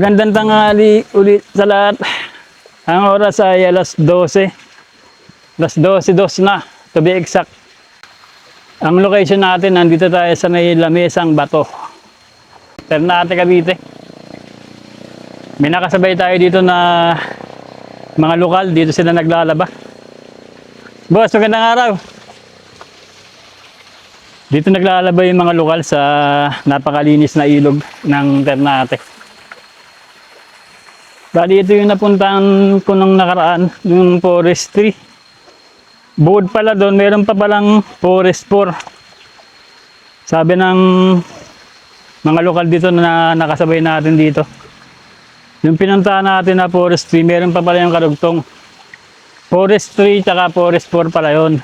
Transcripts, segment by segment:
Magandang tanghali ulit sa lahat. Ang oras ay alas 12. Alas 12, dos na, to be exact. Ang location natin, nandito tayo sa may lamesang bato. Ternate, Cavite. May nakasabay tayo dito na mga lokal, dito sila naglalaba. Boss, magandang araw. Dito naglalaba yung mga lokal sa napakalinis na ilog ng Ternate. Bali, ito yung napuntahan ko nung nakaraan, yung forestry. Bukod pala doon, meron pa palang forest 4. Sabi ng mga lokal dito na nakasabay natin dito. Yung pinuntahan natin na forestry, meron pa pala yung karugtong. Forestry tsaka forest 4 pala yun.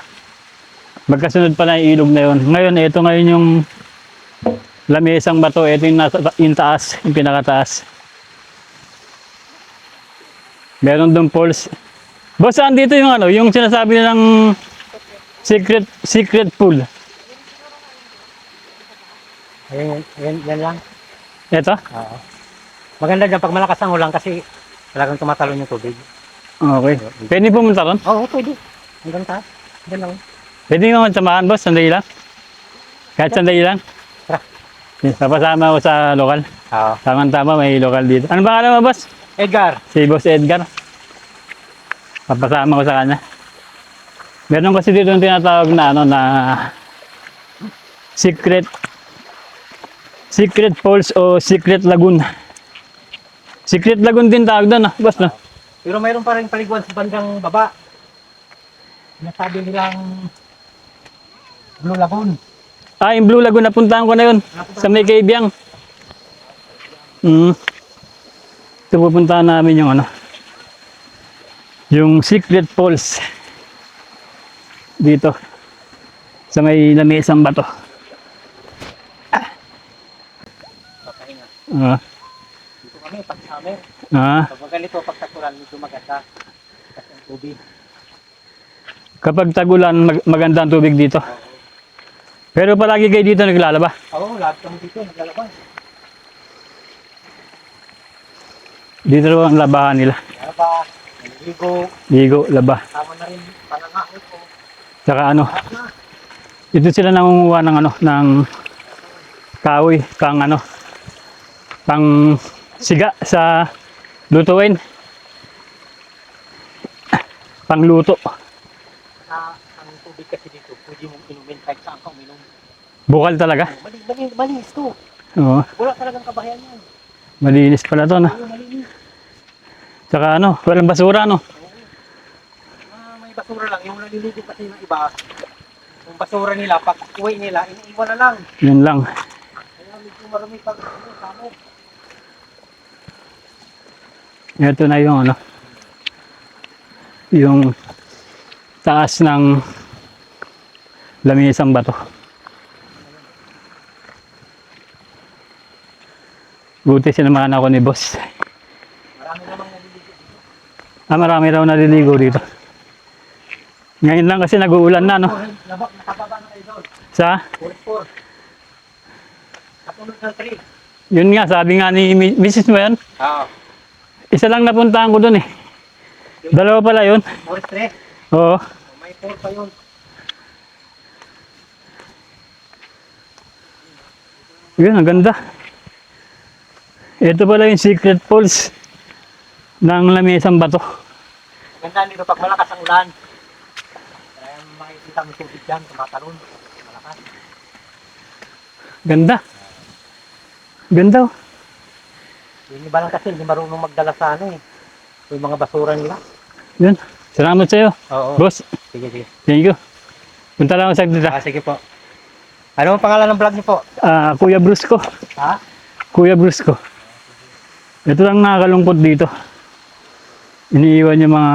Magkasunod pala yung ilog na yun. Ngayon, ito ngayon yung lamesang bato. Ito yung, nasa, yung taas, yung pinakataas. Meron doon falls. Boss, saan dito yung ano, yung sinasabi nilang secret secret pool. Ayan, yan, yan lang. Ito? Oo. Maganda dyan pag malakas ang ulan kasi talagang tumatalon yung tubig. Okay. Pwede pumunta ron? Oo, pwede. Hanggang taas. Diyan lang. Pwede naman samahan, boss. Sandali lang. Kahit sandali lang. Tara. Papasama ko sa lokal. Oo. Tama-tama, may lokal dito. Ano ba mo, boss? Edgar. Si Boss Edgar. Papasama ko sa kanya. Meron kasi dito yung tinatawag na ano na secret secret falls o secret lagoon. Secret lagoon din tawag doon, ah, boss, no? Pero mayroon pa rin paliguan sa bandang baba. Nasabi nilang Blue Lagoon. Ah, yung Blue Lagoon, napuntahan ko na yun. Sa may Kaibyang. Hmm. Ito pupuntahan namin yung ano. Yung Secret Falls. Dito. Sa may lamisang bato. Papahinga. Ah. Dito kami, pag summer. Ah. Pag ganito, pag takulan, medyo maganda. Kasi ang tubig. Kapag tagulan, mag- maganda ang tubig dito. Pero palagi kayo dito naglalaba. Oo, lahat kami dito, naglalabas. Dito raw ang labahan nila. Lalabas, naliligo, Ligo, laba. tama na rin, panangahot ko. Tsaka ano. Dito sila nangunguha ng ano, ng kahoy, pang ano, pang siga sa lutuin. Pang luto. na ang tubig kasi dito, pwede mong inumin kahit saan ka uminom. Bukal talaga. Mali, mali, malinis to. Oo, Wala talagang kabahayan yan. Malinis pala to, no? Tsaka ano, walang basura, no? Ah, may basura lang. Yung naliligo kasi ng iba, yung basura nila, pag uwi nila, iniiwan na lang. Yun lang. Kaya medyo marami pag ano, summer. Ito na yung ano, yung taas ng lamisang bato. Buti sinamahan ako ni boss. Marami namang naliligo. Ah, marami raw naliligo dito. Ngayon lang kasi nag-uulan na, no? Labak, nakababa na kayo doon. Sa, 44. Kapunod ng 3. yun nga, sabi nga ni Mrs. mo yan, Oo. isa lang napuntahan ko dun eh. Dalawa pala yun. 43. Oo. May 4 pa yun. Yun, ang ganda. Ito pala yung secret falls ng lamisang bato. Ganda dito pag malakas ang ulan. Kaya makikita mo tubig dyan, tumatalon. Malakas. Ganda. Ganda oh. Yung iba lang kasi, hindi marunong magdala sa ano eh. Yung mga basura nila. Yun. Salamat sa'yo. Oo. Boss, Sige, sige. thank you. Punta lang ako saglit ah. Ah, sige po. Ano ang pangalan ng vlog niyo po? Ah, Kuya Brusco. Ha? Kuya Brusco. Ito lang nakakalungkot dito. Iniiwan yung mga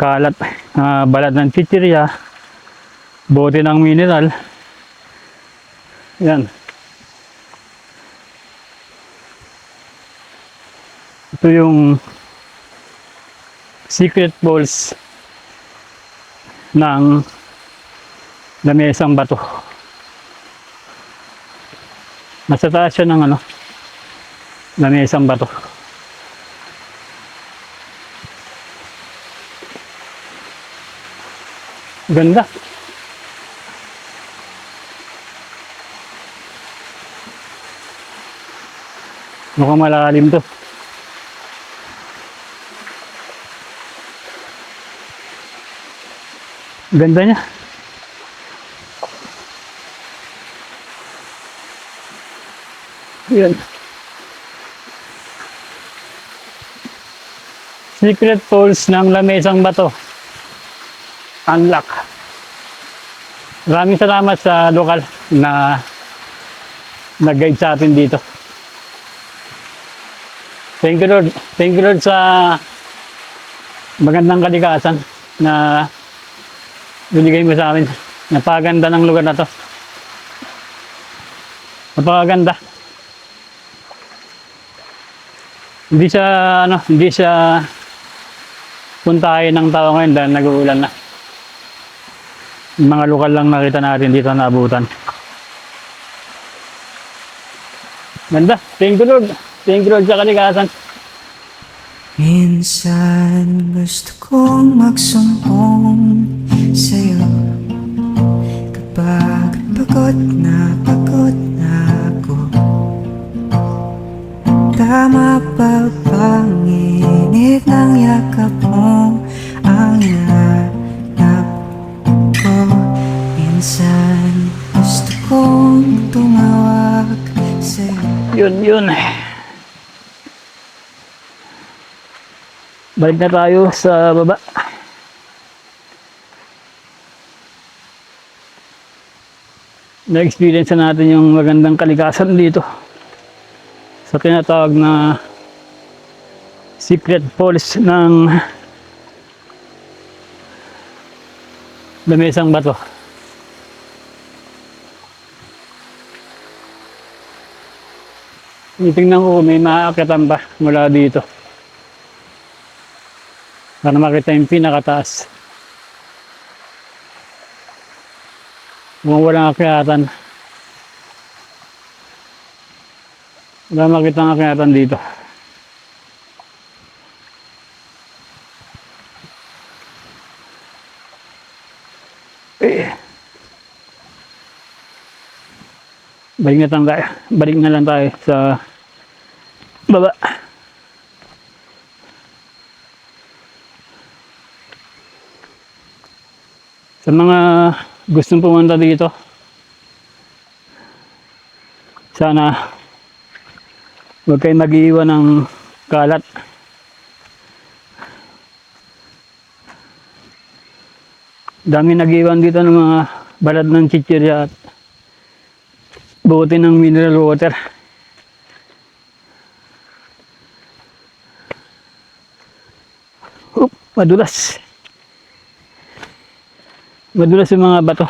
kalat, ah, balat ng chichirya, bote ng mineral. Yan. Ito yung secret balls ng lamesang bato. Nasa taas siya ng ano, Lamesang bato. Ganda. Mukhang malalim to. Ganda niya. Yan. Secret Falls ng Lamesang Bato. Unlock. Maraming salamat sa lokal na nag-guide sa atin dito. Thank you Lord. Thank you Lord sa magandang kalikasan na binigay mo sa amin. Napakaganda ng lugar na to. Napakaganda. Hindi siya ano, hindi siya puntahin ng tao ngayon dahil nag-uulan na. Mga lokal lang nakita natin dito na abutan. Ganda. Thank you Lord. Thank you Lord sa kalikasan. Minsan gusto kong magsumbong sa'yo Kapag pagod na pagod na ako Tama ba bang init ng yakap Minsan gusto kong tumawag sa'yo Yun, yun. Balik na tayo sa baba. Na-experience na natin yung magandang kalikasan dito. Sa tinatawag na Secret Falls ng Lamesang Bato. Titingnan ko kung may maaakatan ba mula dito. Para makita yung pinakataas. Kung walang akyatan. Wala makita ang akyatan dito. Balik na tayo. Balik na lang tayo sa baba. Sa mga gustong pumunta dito, sana huwag kayo mag-iwan ng kalat. Dami nag-iwan dito ng mga balad ng chichirya at bote ng mineral water. Oop, madulas. Madulas yung mga bato.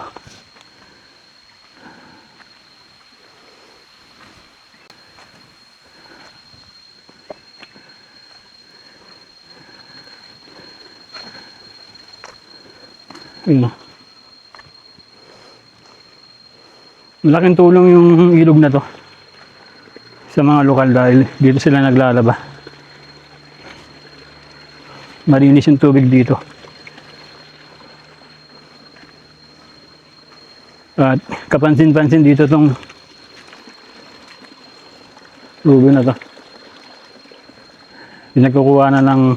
Yun na. Malaking tulong yung ilog na to sa mga lokal dahil dito sila naglalaba. Marinis yung tubig dito. At kapansin-pansin dito tong tubig na to. Pinagkukuha na ng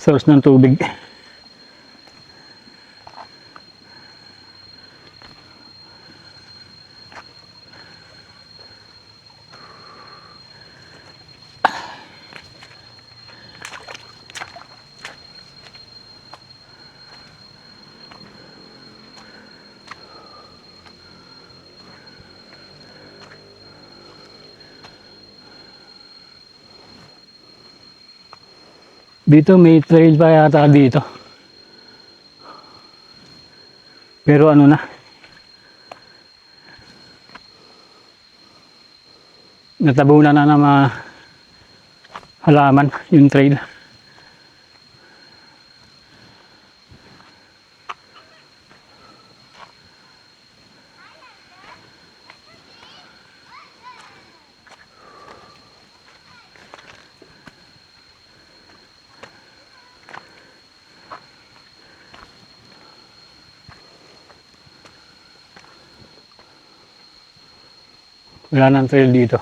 source ng tubig. Dito may trail pa yata dito. Pero ano na. Natabunan na ng mga halaman yung trail. Wala nang trail dito.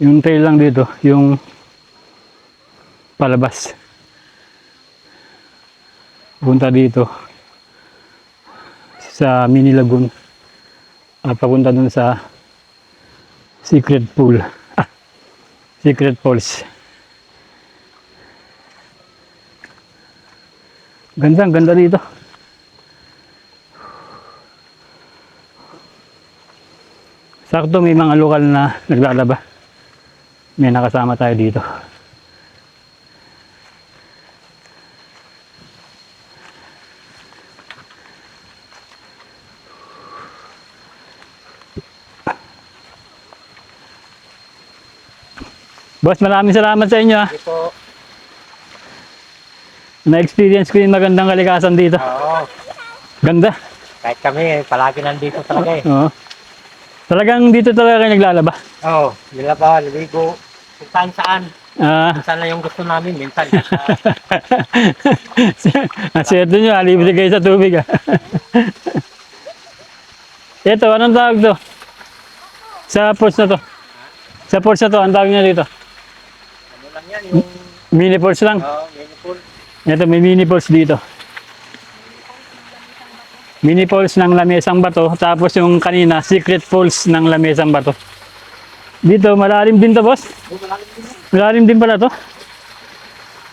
Yung trail lang dito, yung palabas. Punta dito sa mini lagoon at papunta dun sa secret pool. Ah, secret falls. Ganda, ganda dito. Sakto may mga lokal na naglalaba. May nakasama tayo dito. Boss, maraming salamat sa inyo. ah. Sige po. Na-experience ko yung magandang kalikasan dito. Oo. Ganda. Kahit kami, palagi nandito talaga eh. Oo. Talagang dito talaga kayo naglalaba. Oo. Nila ba, ligo. Kung saan saan. Ah, Kung saan na yung gusto namin. Minsan. ang swerte nyo, ah, libre kayo sa tubig. Ah. Ito, anong tawag to? Sa ports na to. Sa ports na to, ang tawag niya dito. ano lang yan, yung Mini ports lang. oh, mini pool. Ito, may mini falls dito. Mini falls ng lamesang bato, tapos yung kanina, secret falls ng lamesang bato. Dito, malalim din to, boss. Malalim din pala to.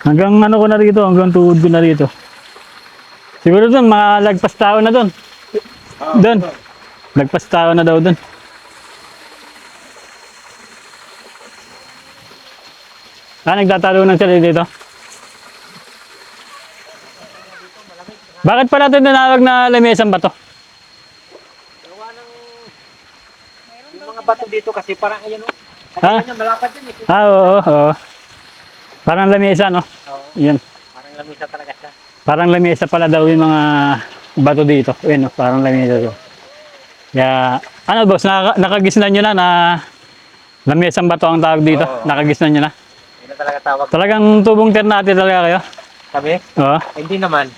Hanggang ano ko na rito, hanggang tuhod ko na rito. Siguro doon, mga tao na doon. Doon. Lagpas tao na daw doon. Ah, nagtatalo ng sila dito. Bakit pala ito tinawag na lamesang bato? Gawa ng... Yung mga bato dito kasi parang ayan o. Ha? Kaya malapad din eh. Ah, oo, oo. Parang lamesa, no? Oo. Yan. Parang lamisa talaga siya. Parang lamesa pala daw yung mga bato dito. Ayun, no? parang lamesa to. Kaya, ano boss, naka, nakagisnan nyo na na lamesang bato ang tawag dito. Oo. Nakagisnan nyo na. Yun na talaga tawag. Talagang tubong ternate talaga kayo. Kami? Oo. Hindi naman.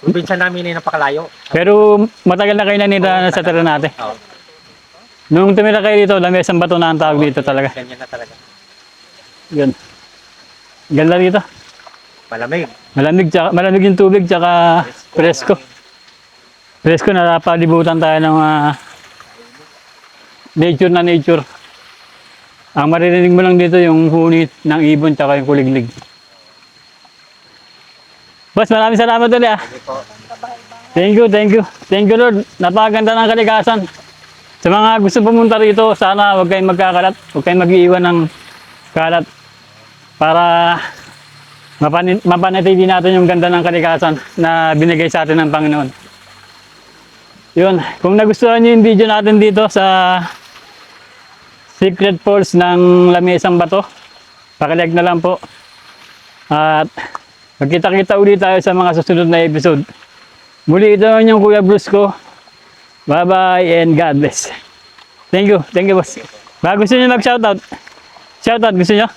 Probinsya namin ay napakalayo. Pero matagal na kayo na nila sa Ternate. Oo. Nung tumira kayo dito, lamesang bato na ang tawag dito talaga. Ganyan na talaga. Yan. Ganda dito. Malamig. Malamig, tsaka, malamig yung tubig, tsaka presko. Presko na napalibutan tayo ng ah, nature na nature. Ang maririnig mo lang dito yung hunit ng ibon tsaka yung kuliglig. Boss, maraming salamat ulit ah. Thank you, thank you. Thank you Lord. Napakaganda ng kalikasan. Sa mga gusto pumunta rito, sana huwag kayong magkakalat. Huwag kayong mag-iiwan ng kalat. Para mapan- mapanatili natin yung ganda ng kalikasan na binigay sa atin ng Panginoon. Yun, kung nagustuhan niyo yung video natin dito sa Secret Falls ng Lamesang Bato, pakilag na lang po. At magkita-kita ulit tayo sa mga susunod na episode. Muli ito ang inyong Kuya Bruce ko. Bye-bye and God bless. Thank you. Thank you, boss. Ba, gusto niyo mag-shoutout? Shoutout, gusto niyo?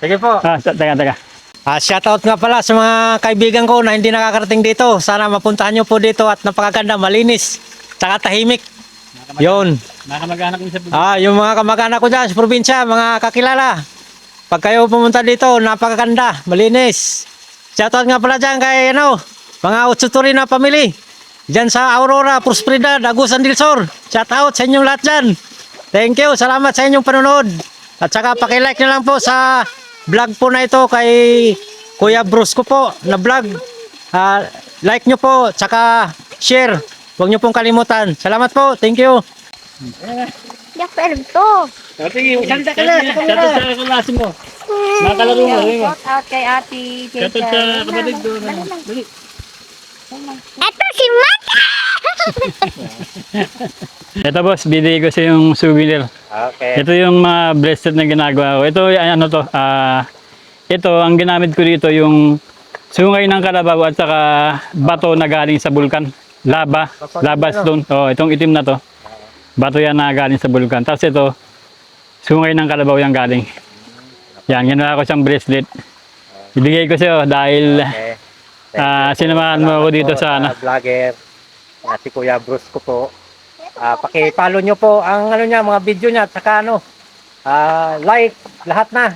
Sige po. Ah, teka, teka. Ah, shoutout nga pala sa mga kaibigan ko na hindi nakakarating dito. Sana mapuntahan nyo po dito at napakaganda, malinis, tsaka tahimik. Yun. Mga kamag-anak sa Ah, yung mga kamag-anak ko dyan sa probinsya, mga kakilala. Pag kayo pumunta dito, napakaganda, malinis. Shoutout nga pala dyan kay ano, mga Utsuturi na pamilya. Dyan sa Aurora, Prosperidad, Agusan del Sur. Shoutout sa inyong lahat dyan. Thank you, salamat sa inyong panonood. At saka pakilike na lang po sa vlog po na ito kay Kuya Bruce ko po na vlog. Ah, like nyo po, tsaka share. Huwag nyo pong kalimutan. Salamat po, thank you. Yak, pero to. Sige, sanda ka na. Shoutout sa klase mo. Mga kalaro mo. sabi mo. Shout out kay ate Shoutout sa kapatid ko. Dali. Ito si Mata! Ito boss, binigay ko sa yung souvenir. Okay. Ito yung mga bracelet na ginagawa ko. Ito, ay, ano to, ah, ito, ang ginamit ko dito yung sungay ng kalabaw at saka bato na galing sa bulkan. Laba, lava stone. Oh, itong itim na to. Bato yan na galing sa bulkan. Tapos ito, sungay ng kalabaw yung galing. Yan, ginawa ko siyang bracelet. Ibigay ko sa'yo dahil Okay. ah, sinamahan mo ako dito sa ano. vlogger. Na si Kuya Bruce ko po. Ah, paki-follow nyo po ang ano niya, mga video niya at saka ano, ah, like lahat na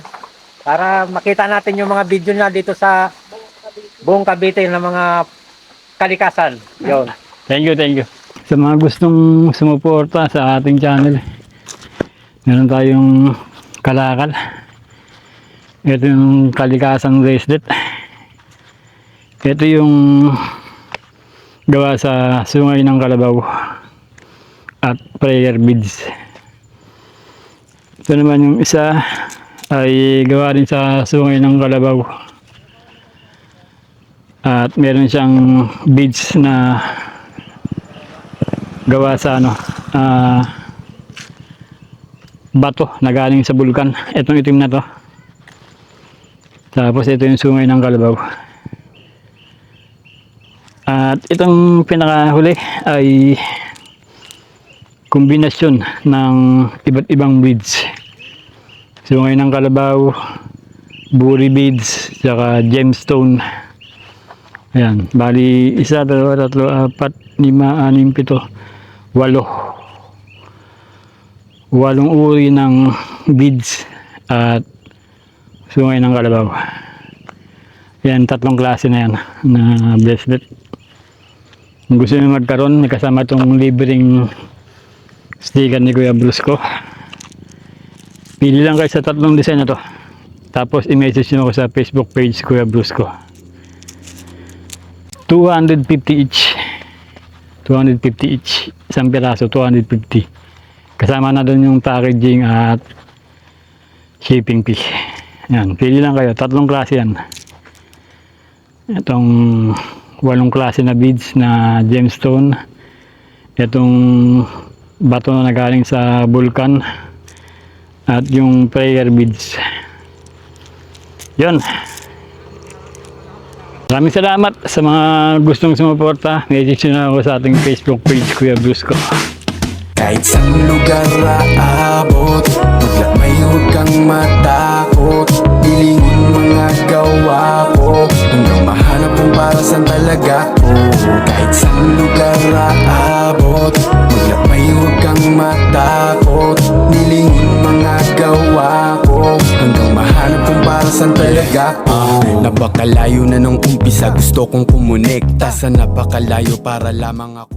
para makita natin yung mga video niya dito sa buong Cavite ng mga kalikasan. Yon. Thank you, thank you. Sa mga gustong sumuporta sa ating channel, meron tayong kalakal. Ito yung kalikasan bracelet. Ito yung gawa sa sungay ng kalabaw at prayer beads. Ito naman yung isa ay gawa din sa sungay ng kalabaw. At meron siyang beads na gawa sa ano ah, bato na galing sa bulkan. Itong itim na to. Tapos ito yung sungay ng kalabaw. At itong pinakahuli ay kombinasyon ng iba't ibang beads. Sungay ng kalabaw, buri beads, saka gemstone. Ayan, bali isa, dalawa, tatlo, apat, lima, anim, pito, walo. Walong uri ng beads at sungay ng kalabaw. Yan, tatlong klase na yan na bracelet. Kung gusto nyo magkaroon, may kasama itong libreng sticker ni Kuya Brusco. Pili lang kayo sa tatlong design na to. Tapos i-message nyo ako sa Facebook page Kuya Brusco. 250 each. 250 each. Isang piraso, 250. Kasama na doon yung packaging at shipping fee. Yan, pili lang kayo. Tatlong klase yan. Itong walong klase na beads na gemstone. Itong bato na galing sa vulkan. At yung prayer beads. Yun. Maraming salamat sa mga gustong sumuporta. Message na ako sa ating Facebook page, Kuya Brusco. Kahit sa lugar aabot Maglakbay huwag kang matakot Ilingin mga gawa ko. Hanggang mahanap kung para saan talaga ko Kahit sa lugar aabot Maglakbay huwag kang matakot. Nilingin mga gawa ko. Hanggang mahanap kung para saan talaga ko Napakalayo na nung umpisa Gusto kong kumonekta Sa napakalayo para lamang ako